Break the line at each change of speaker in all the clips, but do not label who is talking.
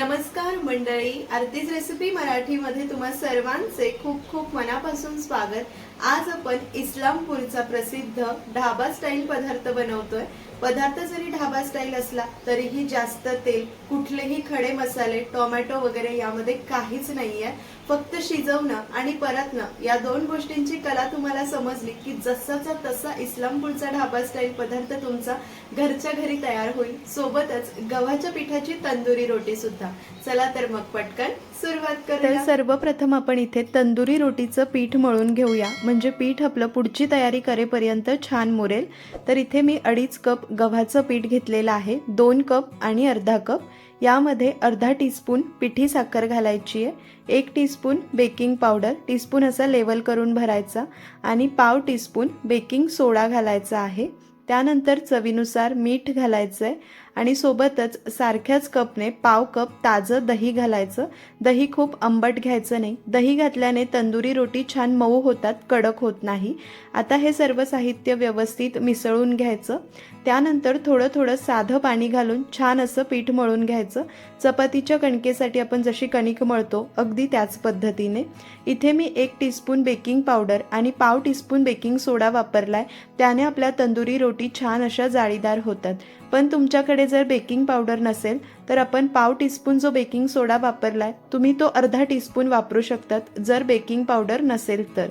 नमस्कार मंडळी आरतीज रेसिपी मराठीमध्ये तुम्हा सर्वांचे खूप खूप मनापासून स्वागत. आज आपण इस्लामपूरचा प्रसिद्ध ढाबा स्टाईल पदार्थ बनवतोय. पदार्थ जरी ढाबा स्टाईल असला तरीही जास्त तेल कुठलेही खडे मसाले टोमॅटो वगैरे यामध्ये काहीच नाहीये. फक्त शिजवणं आणि परतणं या दोन गोष्टींची कला तुम्हाला समजली की जसाचा तसा इस्लामपूरचा ढाबा स्टाईल पदार्थ तुमचा घरच्या घरी तयार होईल. सोबतच गव्हाच्या पिठाची तंदुरी रोटी सुद्धा. चला तर मग पटकन सुरुवात
तर
करूया
सर्वप्रथम आपण इथे तंदुरी रोटीचं पीठ मळून घेऊया. म्हणजे पीठ आपलं पुढची तयारी करेपर्यंत छान मुरेल. तर इथे मी अडीच कप गव्हाचं पीठ घेतलेलं आहे. दोन कप आणि अर्धा कप. यामध्ये अर्धा टीस्पून पिठी साखर घालायची आहे. एक टीस्पून बेकिंग पावडर. टीस्पून असा लेवल करून भरायचा. आणि पाव टीस्पून बेकिंग सोडा घालायचा आहे. त्यानंतर चवीनुसार मीठ घालायचं आहे आणि सोबतच सारख्याच कपने पाव कप ताजं दही घालायचं. दही खूप आंबट घ्यायचं नाही. दही घातल्याने तंदुरी रोटी छान मऊ होतात कडक होत नाही. आता हे सर्व साहित्य व्यवस्थित मिसळून घ्यायचं. त्यानंतर थोडं थोडं साधं पाणी घालून छान असं पीठ मळून घ्यायचं. चपातीच्या कणकेसाठी आपण जशी कणिक मळतो अगदी त्याच पद्धतीने. इथे मी एक टीस्पून बेकिंग पावडर आणि पाव टीस्पून बेकिंग सोडा वापरलाय. त्याने आपल्या तंदुरी रोटी छान अशा जाळीदार होतात. पण तुमच्याकडे जर बेकिंग पावडर नसेल तर आपण पाव टीस्पून जो बेकिंग सोडा वापरलाय तुम्ही तो अर्धा टीस्पून वापरू शकतात जर बेकिंग पावडर नसेल तर.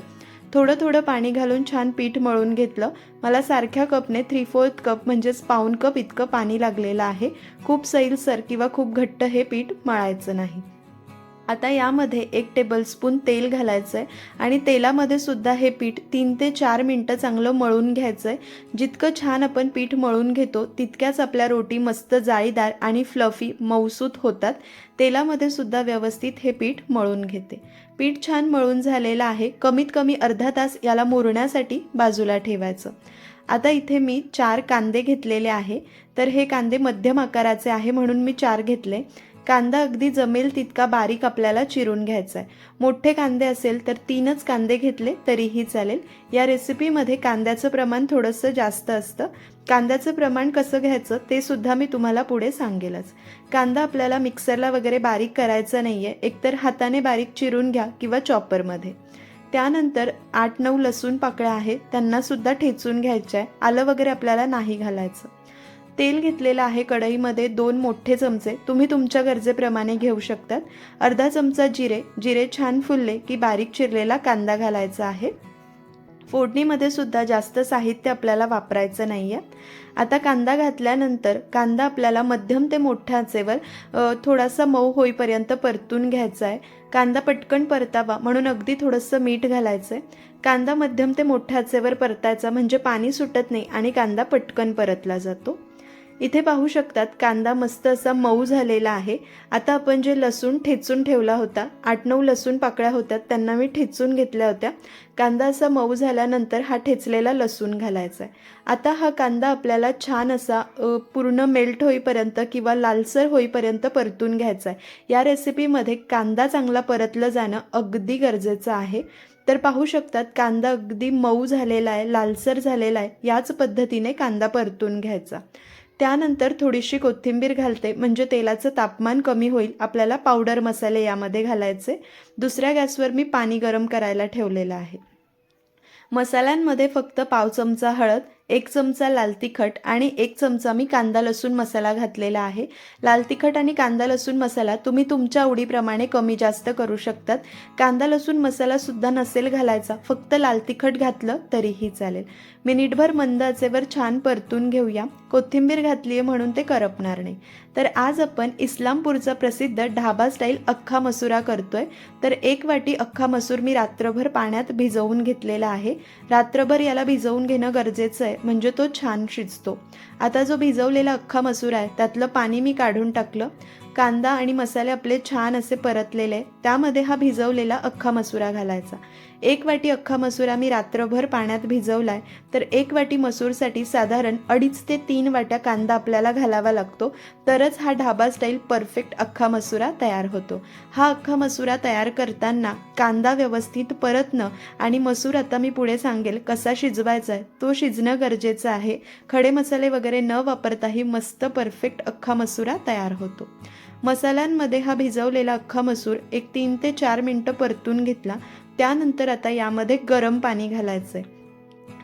थोडं थोडं पाणी घालून छान पीठ मळून घेतलं. मला सारख्या कपने थ्री फोर्थ कप म्हणजेच पाऊन कप इतकं पाणी लागलेलं आहे. खूप सैलसर किंवा खूप घट्ट हे पीठ मळायचं नाही. आता यामध्ये एक टेबलस्पून तेल घालायचं आहे आणि तेलामध्ये सुद्धा हे पीठ तीन ते चार मिनटं चांगलं मळून घ्यायचं आहे जितकं छान आपण पीठ मळून घेतो तितक्याच आपल्या रोटी मस्त जाळीदार आणि फ्लफी मऊसूत होतात. तेलामध्ये सुद्धा व्यवस्थित हे पीठ मळून घेते. पीठ छान मळून झालेलं आहे. कमीत कमी अर्धा तास याला मुरण्यासाठी बाजूला ठेवायचं. आता इथे मी चार कांदे घेतलेले आहे. तर हे कांदे मध्यम आकाराचे आहे म्हणून मी चार घेतले. कांदा अगदी जमेल तितका बारीक आपल्याला चिरून घ्यायचा आहे मोठे कांदे असेल तर तीनच कांदे घेतले तरीही चालेल. या रेसिपीमध्ये कांद्याचं प्रमाण थोडंसं जास्त असतं. कांद्याचं प्रमाण कसं घ्यायचं ते सुद्धा मी तुम्हाला पुढे सांगेलच. कांदा आपल्याला मिक्सरला वगैरे बारीक करायचा नाही आहे एकतर हाताने बारीक चिरून घ्या किंवा चॉपरमध्ये. त्यानंतर आठ नऊ लसूण पाकळ्या आहेत त्यांनासुद्धा ठेचून घ्यायच्या आहे आलं वगैरे आपल्याला नाही घालायचं. तेल घेतलेलं आहे कढईमध्ये दोन मोठे चमचे. तुम्ही तुमच्या गरजेप्रमाणे घेऊ शकतात. अर्धा चमचा जिरे जिरे छान फुलले की बारीक चिरलेला कांदा घालायचा आहे. फोडणीमध्ये सुद्धा जास्त साहित्य आपल्याला वापरायचं नाही आहे आता कांदा घातल्यानंतर कांदा आपल्याला मध्यम ते मोठ्या आचेवर थोडासा मऊ होईपर्यंत परतून घ्यायचा आहे. कांदा पटकन परतावा म्हणून अगदी थोडंसं मीठ घालायचं आहे कांदा मध्यम ते मोठ्या आचेवर परतायचा म्हणजे पाणी सुटत नाही आणि कांदा पटकन परतला जातो. इथे पाहू शकतात कांदा मस्त असा मऊ झालेला आहे. आता आपण जे लसूण ठेचून ठेवला होता आठ नऊ लसूण पाकळ्या होत्या त्यांना मी ठेचून घेतल्या होत्या. कांदा असा मऊ झाल्यानंतर हा ठेचलेला लसूण घालायचा आहे. आता हा कांदा आपल्याला छान असा पूर्ण मेल्ट होईपर्यंत किंवा लालसर होईपर्यंत परतून घ्यायचा आहे. या रेसिपीमध्ये कांदा चांगला परतलं जाणं अगदी गरजेचं आहे. तर पाहू शकतात कांदा अगदी मऊ झालेला आहे लालसर झालेला आहे याच पद्धतीने कांदा परतून घ्यायचा. त्यानंतर थोडीशी कोथिंबीर घालते. म्हणजे तेलाचं तापमान कमी होईल. आपल्याला पावडर मसाले यामध्ये घालायचे. दुसऱ्या गॅसवर मी पाणी गरम करायला ठेवलेलं आहे. मसाल्यांमध्ये फक्त पाव चमचा हळद एक चमचा लाल तिखट आणि एक चमचा मी कांदा लसूण मसाला घातलेला आहे. लाल तिखट आणि कांदा लसूण मसाला तुम्ही तुमच्या आवडीप्रमाणे कमी जास्त करू शकतात. कांदा लसूण मसालासुद्धा नसेल घालायचा फक्त लाल तिखट घातलं तरीही चालेल. मिनिटभर मंद आचेवर छान परतून घेऊया. कोथिंबीर घातली आहे म्हणून ते करपणार नाही. तर आज आपण इस्लामपूरचा प्रसिद्ध ढाबा स्टाईल अख्खा मसुरा करतोय. तर एक वाटी अख्खा मसूर मी रात्रभर पाण्यात भिजवून घेतलेला आहे. रात्रभर याला भिजवून घेणं गरजेचं आहे. म्हणजे तो छान शिजतो आता जो भिजवलेला अख्खा मसूर आहे त्यातलं पाणी मी काढून टाकलं कांदा आणि मसाले आपले छान असे परतलेले आहे. त्यामध्ये हा भिजवलेला अख्खा मसुरा घालायचा. एक वाटी अख्खा मसुरा मी रात्रभर पाण्यात भिजवलाय तर एक वाटी मसूरसाठी साधारण अडीच ते तीन वाट्या कांदा आपल्याला घालावा लागतो तरच हा ढाबा स्टाईल परफेक्ट अख्खा मसुरा तयार होतो. हा अख्खा मसुरा तयार करताना कांदा व्यवस्थित परतणं आणि मसूर आता मी पुढे सांगेल कसा शिजवायचा आहे तो शिजणं गरजेचं आहे. खडे मसाले वगैरे न वापरताही मस्त परफेक्ट अख्खा मसुरा तयार होतो. मसाल्यांमध्ये हा भिजवलेला अख्खा मसूर एक तीन ते चार मिनटं परतून घेतला. त्यानंतर आता यामध्ये गरम पाणी घालायचं आहे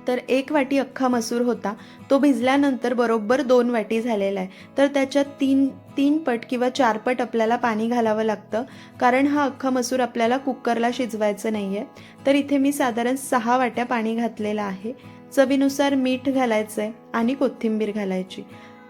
तर एक वाटी अख्खा मसूर होता. तो भिजल्यानंतर बरोबर दोन वाटी झालेला आहे. तर त्याच्यात तीन तीन पट किंवा चार पट आपल्याला पाणी घालावं लागतं. कारण हा अख्खा मसूर आपल्याला कुकरला शिजवायचं नाही आहे तर इथे मी साधारण सहा वाट्या पाणी घातलेलं आहे. चवीनुसार मीठ घालायचं आहे आणि कोथिंबीर घालायची.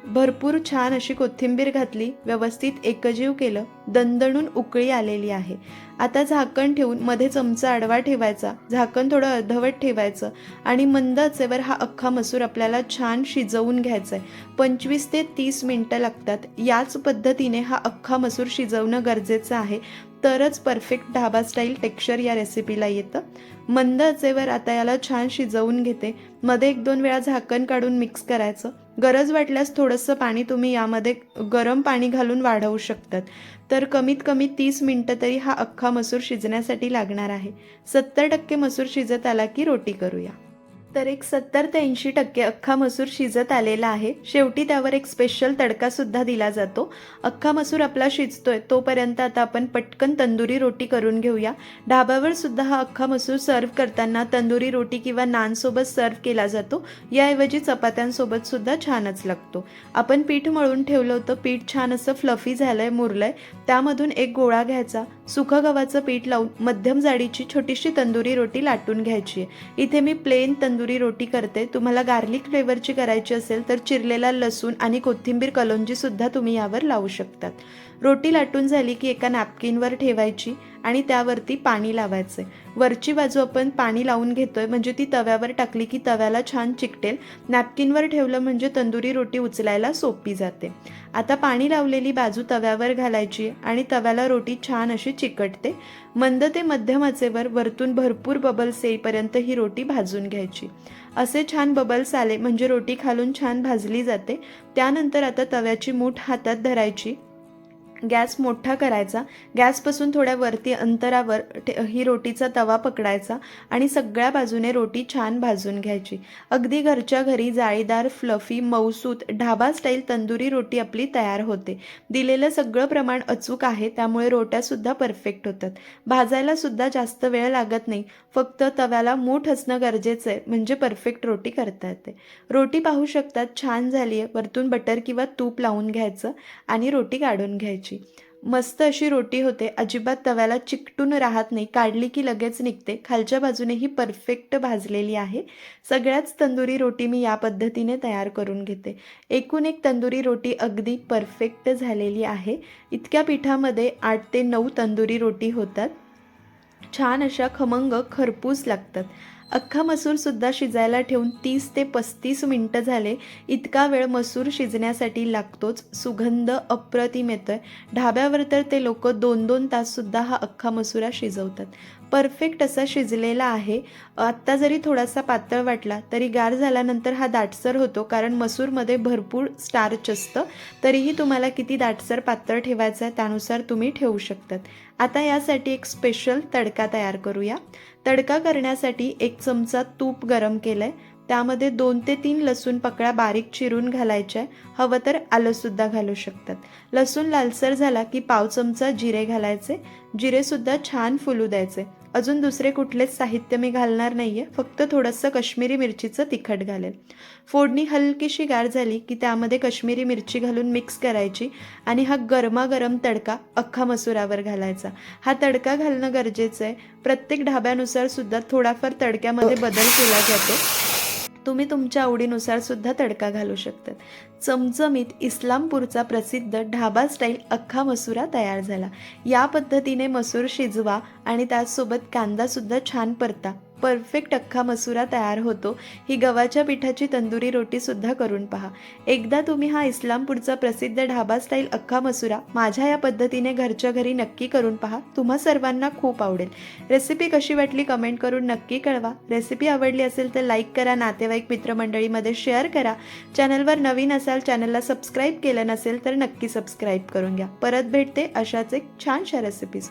भरपूर छान अशी कोथिंबीर घातली व्यवस्थित एकजीव केलं दणदणून उकळी आलेली आहे. आता झाकण ठेवून मध्ये चमचा आडवा ठेवायचा झाकण थोडं अर्धवट ठेवायचं आणि मंद आचेवर हा अख्खा मसूर आपल्याला छान शिजवून घ्यायचा आहे पंचवीस ते तीस मिनटं लागतात. याच पद्धतीने हा अख्खा मसूर शिजवणं गरजेचं आहे. तरच परफेक्ट ढाबा स्टाईल टेक्स्चर या रेसिपीला येतं. मंद आचेवर आता याला छान शिजवून घेते. मध्ये एक दोन वेळा झाकण काढून मिक्स करायचं. गरज वाटल्यास थोडंसं पाणी तुम्ही यामध्ये गरम पाणी घालून वाढवू शकतात. तर कमीत कमी तीस मिनटं तरी हा अख्खा मसूर शिजण्यासाठी लागणार आहे. सत्तर टक्के मसूर शिजत आला की रोटी करूया. तर एक सत्तर ते ऐंशी टक्के अख्खा मसूर शिजत आलेला आहे. शेवटी त्यावर एक स्पेशल तडकासुद्धा दिला जातो. अख्खा मसूर आपला शिजतोय. तोपर्यंत आता आपण पटकन तंदुरी रोटी करून घेऊया. ढाब्यावर सुद्धा हा अख्खा मसूर सर्व करताना तंदुरी रोटी किंवा नानसोबत सर्व्ह केला जातो. याऐवजी चपात्यांसोबत सुद्धा छानच लागतो. आपण पीठ मळून ठेवलं होतं. पीठ छान असं फ्लफी झालंय मुरलंय. त्यामधून एक गोळा घ्यायचा. सुखं गव्हाचं पीठ लावून मध्यम जाडीची छोटीशी तंदुरी रोटी लाटून घ्यायची इथे मी प्लेन तंदुरी रोटी करते. तुम्हाला गार्लिक फ्लेवरची करायची असेल तर चिरलेला लसूण आणि कोथिंबीर कलोंजी सुद्धा तुम्ही यावर लावू शकतात. रोटी लाटून झाली की एका नॅपकिनवर ठेवायची. आणि त्यावरती पाणी लावायचं वरची बाजू आपण पाणी लावून घेतोय म्हणजे ती तव्यावर टाकली की तव्याला छान चिकटेल. नॅपकिनवर ठेवलं म्हणजे तंदुरी रोटी उचलायला सोपी जाते. आता पाणी लावलेली बाजू तव्यावर घालायची आणि तव्याला रोटी छान अशी चिकटते. मंद ते मध्यम आचेवर वरतून भरपूर बबल्स येईपर्यंत ही रोटी भाजून घ्यायची. असे छान बबल्स आले म्हणजे रोटी खालून छान भाजली जाते. त्यानंतर आता तव्याची मूठ हातात धरायची. गॅस मोठा करायचा. गॅसपासून थोड्या वरती अंतरावर ठे- ही रोटीचा तवा पकडायचा आणि सगळ्या बाजूने रोटी छान भाजून घ्यायची. अगदी घरच्या घरी जाळीदार फ्लफी मऊसूत ढाबा स्टाईल तंदुरी रोटी आपली तयार होते. दिलेलं सगळं प्रमाण अचूक आहे त्यामुळे रोट्यासुद्धा परफेक्ट होतात. भाजायला सुद्धा जास्त वेळ लागत नाही फक्त तव्याला मूठ असणं गरजेचं आहे म्हणजे परफेक्ट रोटी करता येते. रोटी पाहू शकतात छान झाली आहे वरतून बटर किंवा तूप लावून घ्यायचं आणि रोटी काढून घ्यायची. मस्त अशी रोटी होते अजिबात तव्याला चिकटून राहत नाही काढली की लगेच निघते. खालच्या बाजूने ही परफेक्ट भाजलेली आहे. सगळ्याच तंदुरी रोटी मी या पद्धतीने तयार करून घेते. एकूण एक तंदुरी रोटी अगदी परफेक्ट झालेली आहे. इतक्या पिठामध्ये आठ ते नऊ तंदुरी रोटी होतात. छान अशा खमंग खरपूस लागतात. अख्खा मसूरसुद्धा शिजायला ठेवून तीस ते पस्तीस मिनटं झाले. इतका वेळ मसूर शिजण्यासाठी लागतोच सुगंध अप्रतिम येतोय. ढाब्यावर तर ते लोक दोन दोन ताससुद्धा हा अख्खा मसुरा शिजवतात. परफेक्ट असा शिजलेला आहे. आत्ता जरी थोडासा पातळ वाटला तरी गार झाल्यानंतर हा दाटसर होतो कारण मसूरमध्ये भरपूर स्टार्च असतं. तरीही तुम्हाला किती दाटसर पातळ ठेवायचं आहे त्यानुसार तुम्ही ठेवू शकतात. आता यासाठी एक स्पेशल तडका तयार करूया. तडका करण्यासाठी एक चमचा तूप गरम केलं आहे त्यामध्ये दोन ते तीन लसूण पकळ्या बारीक चिरून घालायच्या हवं तर आलंसुद्धा घालू शकतात. लसूण लालसर झाला की पाव चमचा जिरे घालायचे. जिरेसुद्धा छान फुलू द्यायचे. अजून दुसरे कुठलेच साहित्य मी घालणार नाही आहे फक्त थोडंसं कश्मीरी मिरचीचं तिखट घालेल. फोडणी हलकीशी गार झाली की त्यामध्ये कश्मीरी मिरची घालून मिक्स करायची आणि हा गरमागरम तडका अख्खा मसुरावर घालायचा. हा तडका घालणं गरजेचं आहे. प्रत्येक ढाब्यानुसार सुद्धा थोडाफार तडक्यामध्ये बदल केला जातो. तुम्ही तुमच्या आवडीनुसार सुद्धा तडका घालू शकतात. चमचमीत इस्लामपूरचा प्रसिद्ध ढाबा स्टाईल अख्खा मसुरा तयार झाला. या पद्धतीने मसूर शिजवा आणि त्याचसोबत कांदासुद्धा छान परता. परफेक्ट अख्खा मसुरा तयार होतो. ही गव्हाच्या पिठाची तंदुरी रोटीसुद्धा करून पहा. एकदा तुम्ही हा इस्लामपूरचा प्रसिद्ध ढाबा स्टाईल अख्खा मसुरा माझ्या या पद्धतीने घरच्या घरी नक्की करून पहा. तुम्हा सर्वांना खूप आवडेल. रेसिपी कशी वाटली कमेंट करून नक्की कळवा. रेसिपी आवडली असेल तर लाईक करा नातेवाईक मित्रमंडळीमध्ये शेअर करा. चॅनलवर नवीन असाल चॅनलला सबस्क्राईब केलं नसेल तर नक्की सबस्क्राईब करून घ्या. परत भेटते अशाच एक छानशा रेसिपीज